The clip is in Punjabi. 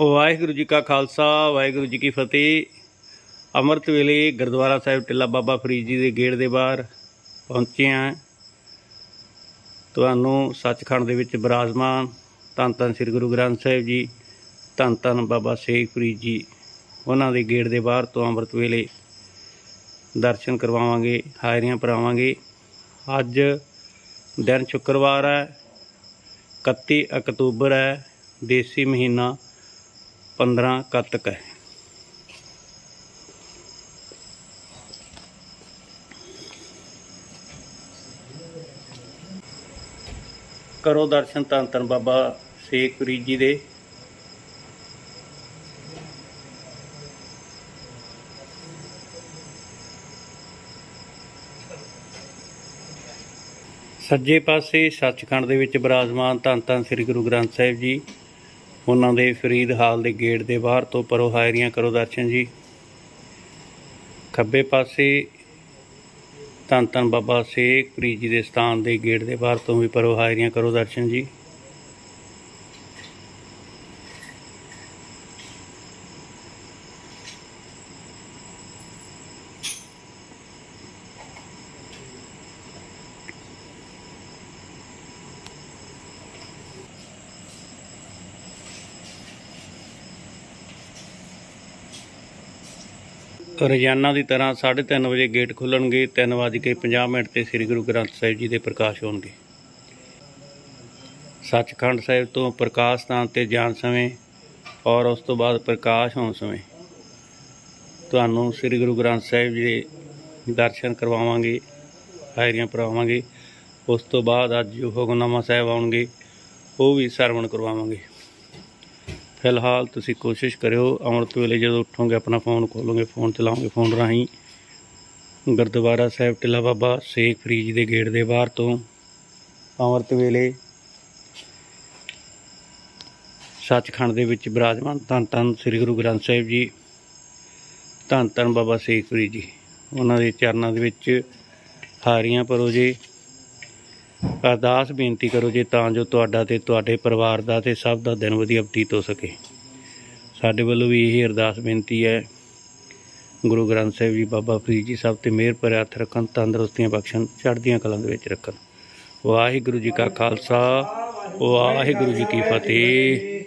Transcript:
ਵਾਹਿਗੁਰੂ ਜੀ ਕਾ ਖਾਲਸਾ, ਵਾਹਿਗੁਰੂ ਜੀ ਕੀ ਫਤਿਹ। ਅੰਮ੍ਰਿਤ ਵੇਲੇ ਗੁਰਦੁਆਰਾ ਸਾਹਿਬ ਟਿੱਲਾ ਬਾਬਾ ਫਰੀਦ ਜੀ ਦੇ ਗੇੜ ਦੇ ਬਾਹਰ ਪਹੁੰਚੇ ਹਾਂ। ਤੁਹਾਨੂੰ ਸੱਚਖੰਡ ਦੇ ਵਿੱਚ ਬਿਰਾਜਮਾਨ ਧੰਨ ਧੰਨ ਸ੍ਰੀ ਗੁਰੂ ਗ੍ਰੰਥ ਸਾਹਿਬ ਜੀ, ਧੰਨ ਧੰਨ ਬਾਬਾ ਸ਼ੇਖ ਫਰੀਦ ਜੀ, ਉਹਨਾਂ ਦੇ ਗੇਟ ਦੇ ਬਾਹਰ ਤੋਂ ਅੰਮ੍ਰਿਤ ਵੇਲੇ ਦਰਸ਼ਨ ਕਰਵਾਵਾਂਗੇ, ਹਾਜ਼ਰੀਆਂ ਭਰਾਵਾਂਗੇ। ਅੱਜ ਦਿਨ ਸ਼ੁੱਕਰਵਾਰ ਹੈ 31 ਅਕਤੂਬਰ ਹੈ, ਦੇਸੀ ਮਹੀਨਾ 15 ਕੱਤਕ ਹੈ। ਕਰੋ ਦਰਸ਼ਨ ਧੰਨ ਧੰਨ ਬਾਬਾ ਸ਼ੇਖ ਜੀ ਦੇ। ਸੱਜੇ ਪਾਸੇ ਸੱਚਖੰਡ ਦੇ ਵਿੱਚ ਬਿਰਾਜਮਾਨ ਧੰਨ ਧੰਨ ਸ੍ਰੀ ਗੁਰੂ ਗ੍ਰੰਥ ਸਾਹਿਬ ਜੀ। ਉਹਨਾਂ ਦੇ ਫਰੀਦ ਹਾਲ ਦੇ ਗੇਟ ਦੇ ਬਾਹਰ ਤੋਂ ਪਰੋ ਹਾਇਰੀਆਂ ਕਰੋ ਦਰਸ਼ਨ ਜੀ। ਖੱਬੇ ਪਾਸੇ ਧੰਨ ਧੰਨ ਬਾਬਾ ਸ਼ੇਖ ਫਰੀਦ ਜੀ ਦੇ ਸਥਾਨ ਦੇ ਗੇਟ ਦੇ ਬਾਹਰ ਤੋਂ ਵੀ ਪਰੋ ਹਾਇਰੀਆਂ ਕਰੋ ਦਰਸ਼ਨ ਜੀ। ਰੋਜ਼ਾਨਾ ਦੀ ਤਰ੍ਹਾਂ 3:30 ਵਜੇ ਗੇਟ ਖੁੱਲਣਗੇ 3:50 ਮਿੰਟ ਤੇ ਸ੍ਰੀ ਗੁਰੂ ਗ੍ਰੰਥ ਸਾਹਿਬ ਜੀ ਦੇ ਪ੍ਰਕਾਸ਼ ਹੋਣਗੇ। ਸੱਚਖੰਡ ਸਾਹਿਬ ਤੋਂ ਪ੍ਰਕਾਸ਼ ਸਥਾਨ ਤੇ ਜਾਣ ਸਮੇਂ ਔਰ ਉਸ ਤੋਂ ਬਾਅਦ ਪ੍ਰਕਾਸ਼ ਹੋਣ ਸਮੇਂ ਤੁਹਾਨੂੰ ਸ੍ਰੀ ਗੁਰੂ ਗ੍ਰੰਥ ਸਾਹਿਬ ਜੀ ਦੇ ਦਰਸ਼ਨ ਕਰਵਾਵਾਂਗੇ ਹਾਜ਼ਰੀਆਂ ਭਰਵਾਵਾਂਗੇ ਉਸ ਤੋਂ ਬਾਅਦ ਅੱਜ ਜੋ ਹੁਕਮਨਾਮਾ ਸਾਹਿਬ ਆਉਣਗੇ, ਉਹ ਵੀ ਸਰਵਣ ਕਰਵਾਵਾਂਗੇ। ਫਿਲਹਾਲ ਤੁਸੀਂ ਕੋਸ਼ਿਸ਼ ਕਰਿਓ ਅੰਮ੍ਰਿਤ ਵੇਲੇ ਜਦੋਂ ਉੱਠੋਗੇ, ਆਪਣਾ ਫੋਨ ਖੋਲੋਗੇ ਫੋਨ ਚਲਾਓਗੇ ਫੋਨ ਰਾਹੀਂ। ਗੁਰਦੁਆਰਾ ਸਾਹਿਬ, ਟਿੱਲਾ ਬਾਬਾ ਸ਼ੇਖ ਫਰੀਦ ਜੀ ਦੇ ਗੇਟ ਦੇ ਬਾਹਰ ਤੋਂ ਅੰਮ੍ਰਿਤ ਵੇਲੇ ਸੱਚਖੰਡ ਦੇ ਵਿੱਚ ਬਿਰਾਜਮਾਨ ਧੰਨ ਧੰਨ ਸ੍ਰੀ ਗੁਰੂ ਗ੍ਰੰਥ ਸਾਹਿਬ ਜੀ, ਧੰਨ ਧੰਨ ਬਾਬਾ ਸ਼ੇਖ ਫਰੀਦ ਜੀ। ਉਹਨਾਂ ਦੇ ਚਰਨਾਂ ਦੇ ਵਿੱਚ ਹਾਰੀਆਂ ਪਰੋ ਜੀ। ਅਰਦਾਸ ਬੇਨਤੀ ਕਰੋ ਜੀ ਤਾਂ ਜੋ ਤੁਹਾਡਾ ਤੇ ਤੁਹਾਡੇ ਪਰਿਵਾਰ ਦਾ ਤੇ ਸਭ ਦਾ ਦਿਨ ਵਧੀਆ ਬਤੀਤ ਹੋ ਸਕੇ। ਸਾਡੇ ਵੱਲੋਂ ਵੀ ਇਹ ਅਰਦਾਸ ਬੇਨਤੀ ਹੈ। ਗੁਰੂ ਗ੍ਰੰਥ ਸਾਹਿਬ ਜੀ, ਬਾਬਾ ਫਰੀਦ ਜੀ ਸਭ ਤੇ ਮਿਹਰ ਭਰਿਆ ਹੱਥ ਰੱਖਣ, ਤੰਦਰੁਸਤੀਆਂ ਬਖਸ਼ਣ, ਚੜ੍ਹਦੀਆਂ ਕਲਾਂ ਦੇ ਵਿੱਚ ਰੱਖਣ। ਵਾਹਿਗੁਰੂ ਜੀ ਕਾ ਖਾਲਸਾ, ਵਾਹਿਗੁਰੂ ਜੀ ਕੀ ਫਤਿਹ।